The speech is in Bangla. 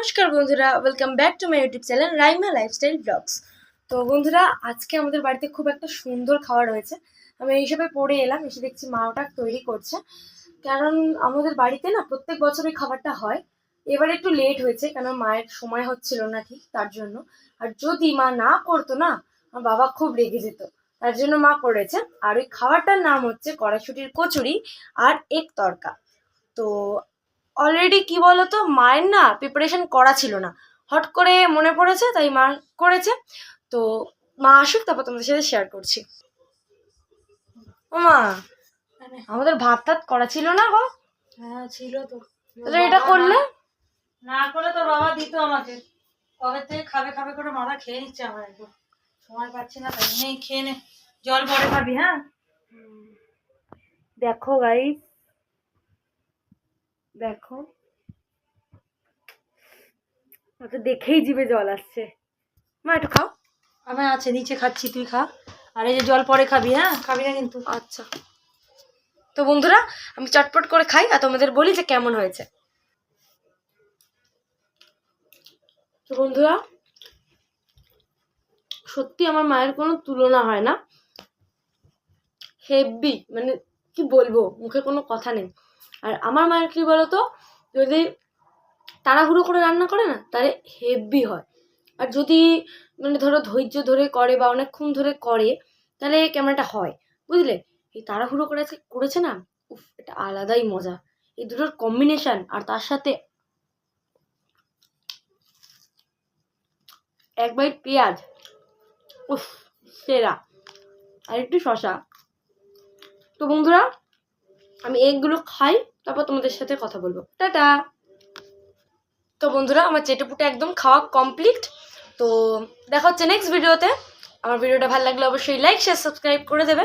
নমস্কার বন্ধুরা welcome back to my YouTube channel Raima lifestyle blogs তো বন্ধুরা, আজকে আমাদের বাড়িতে খুব একটা সুন্দর খাবার রয়েছে। আমি এই হিসেবে পড়ে এলাম, এসে দেখছি মা ওটা তৈরি করছে। কারণ আমাদের বাড়িতে না, প্রত্যেক বছর এই খাবারটা হয়। এবার একটু লেট হয়েছে, কেন মায়ের সময় হচ্ছিল না ঠিক তার জন্য। আর যদি মা না করতো না, আমার বাবা খুব রেগে যেত। তার জন্য মা করেছে। আর ওই খাবারটার নাম হচ্ছে কড়াইশুটির কচুরি আর এক তরকা। তো অলরেডি কি বলতো? মায়ের না প্রিপারেশন করা ছিল না। হট করে মনে পড়েছে তাই মা করেছে। তো মা আসুক তারপর তোমাদের সাথে শেয়ার করছি। ও মা আমাদের ভাত টাত করা ছিল না গো? হ্যাঁ ছিল তো। তাহলে এটা করলে? না করে তো বাবা দিত আমাকে। কবে থেকে খাবে খাবে করে মাথা খেয়ে নিচ্ছে আমার একদম। সময় পাচ্ছি না তাই নেই খেয়ে নে। জল পরে খাবি হ্যাঁ? দেখো গাইস দেখো। ওটা দেখেই জিভে জল আসছে। মা একটু খাও। আমি আছে নিচে খাচ্ছি তুই খা। আর এই যে জল পরে খাবি হ্যাঁ? খাবি না কিন্তু। আচ্ছা। তো বন্ধুরা আমি চটপট করে খাই আর তোমাদের বলি যে কেমন হয়েছে। তো বন্ধুরা সত্যি আমার মায়ের কোনো তুলনা হয় না। হেভি মানে কি বলব মুখে কোনো কথা নেই। আর আমার মায়ের কি বলতো, যদি তাড়াহুড়ো করে রান্না করে না, তাহলে হেভি হয়। আর যদি মানে ধরো ধৈর্য ধরে করে বা অনেকক্ষণ ধরে করে, তাহলে একটা হয়, বুঝলে? এই তাড়াহুড়ো করে আজকে করেছে না, উফ, এটা আলাদাই মজা। এই দুটোর কম্বিনেশান আর তার সাথে এক বাইট পেঁয়াজ, উফ, সেরা। আর একটু শশা তো বন্ধুরা আমি এগুলো খাই, তারপর তোমাদের সাথে কথা বলব। টাটা! তো বন্ধুরা, আমার চেটেপুটে একদম খাওয়া কমপ্লিট তো দেখা হচ্ছে নেক্সট ভিডিওতে আমার ভিডিওটা ভালো লাগলে অবশ্যই লাইক শেয়ার সাবস্ক্রাইব করে দেবে।